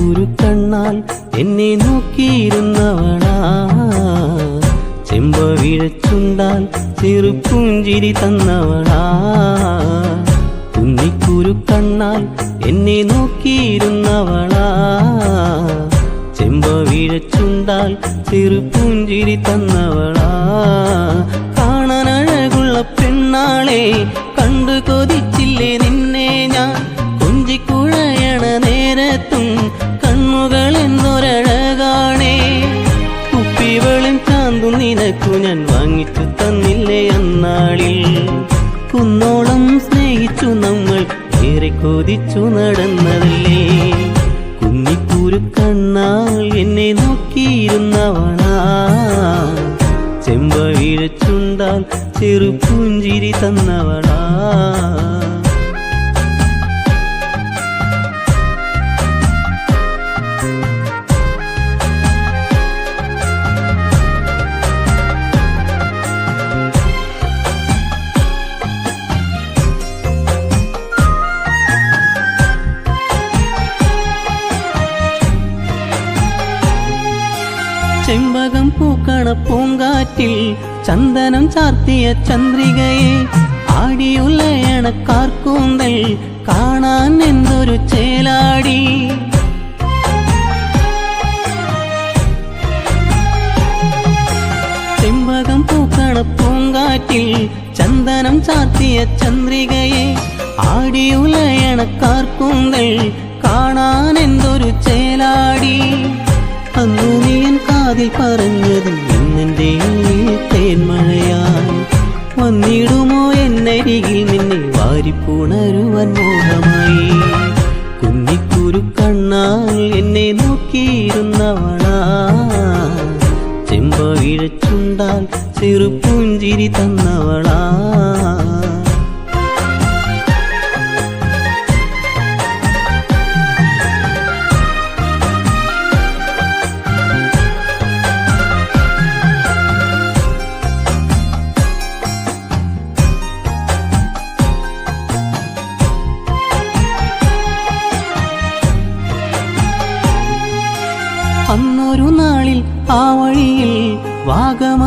കുന്നിക്കുരു കണ്ണാൽ എന്നെ നോക്കിയിരുന്നവളാ. ചെമ്പവിഴച്ചുണ്ടാൽ ചെറുപ്പുഞ്ചിരി തന്നവളാ. കുന്നിക്കുരു കണ്ണാൽ എന്നെ നോക്കിയിരുന്നവളാ. ചെമ്പവിഴച്ചുണ്ടാൽ ചെറുപ്പുഞ്ചിരി തന്നവളാ. കാണാനഴകുള്ള പെണ്ണാളെ കണ്ടു കൊതിച്ചില്ലേ നിന്നെ ഞാൻ. കുഞ്ചിക്കുഴയണ നേരത്തും നിനക്കു ഞാൻ വാങ്ങിച്ചു തന്നില്ലേ അന്നാളിൽ? കുന്നോളം സ്നേഹിച്ചു നമ്മൾ ഏറെ കൊതിച്ചു നടന്നതല്ലേ? കുന്നിക്കൂരു കണ്ണാൽ എന്നെ നോക്കിയിരുന്നവളാ. ചെമ്പ വീഴച്ചുണ്ടാൽ ചെറുപ്പുഞ്ചിരി തന്നവളാ. ചെമ്പകം പൂക്കണ പൂങ്കാറ്റിൽ ചന്ദനം ചാർത്തിയ ചന്ദ്രികയെ ആടിയുലയണ കാർക്കൂന്തൽ കാണാൻ എന്തൊരു ചേലാടി. ചെമ്പകം പൂക്കണ പൂങ്കാറ്റിൽ ചന്ദനം ചാർത്തിയ ചന്ദ്രികയെ ആടിയുലയണ കാർക്കൂന്തൽ കാണാൻ എന്തൊരു ചേലാടി. അന്നു കാതിൽ പറഞ്ഞതും ഇന്നെന്റെ തേന്മഴയായി വന്നിടുമോ എന്നരികിൽ നിന്നെ വാരിപ്പുണരുവൻ മോഹമായി. കുഞ്ഞിക്കുരു കണ്ണാൽ എന്നെ നോക്കിയിരുന്നവളാ. ചെമ്പ ഇഴച്ചുണ്ടാൽ ചെറുപ്പുഞ്ചിരി തന്നവളാ. അന്നൊരു നാളിൽ ആ വഴിയിൽ വാഗമര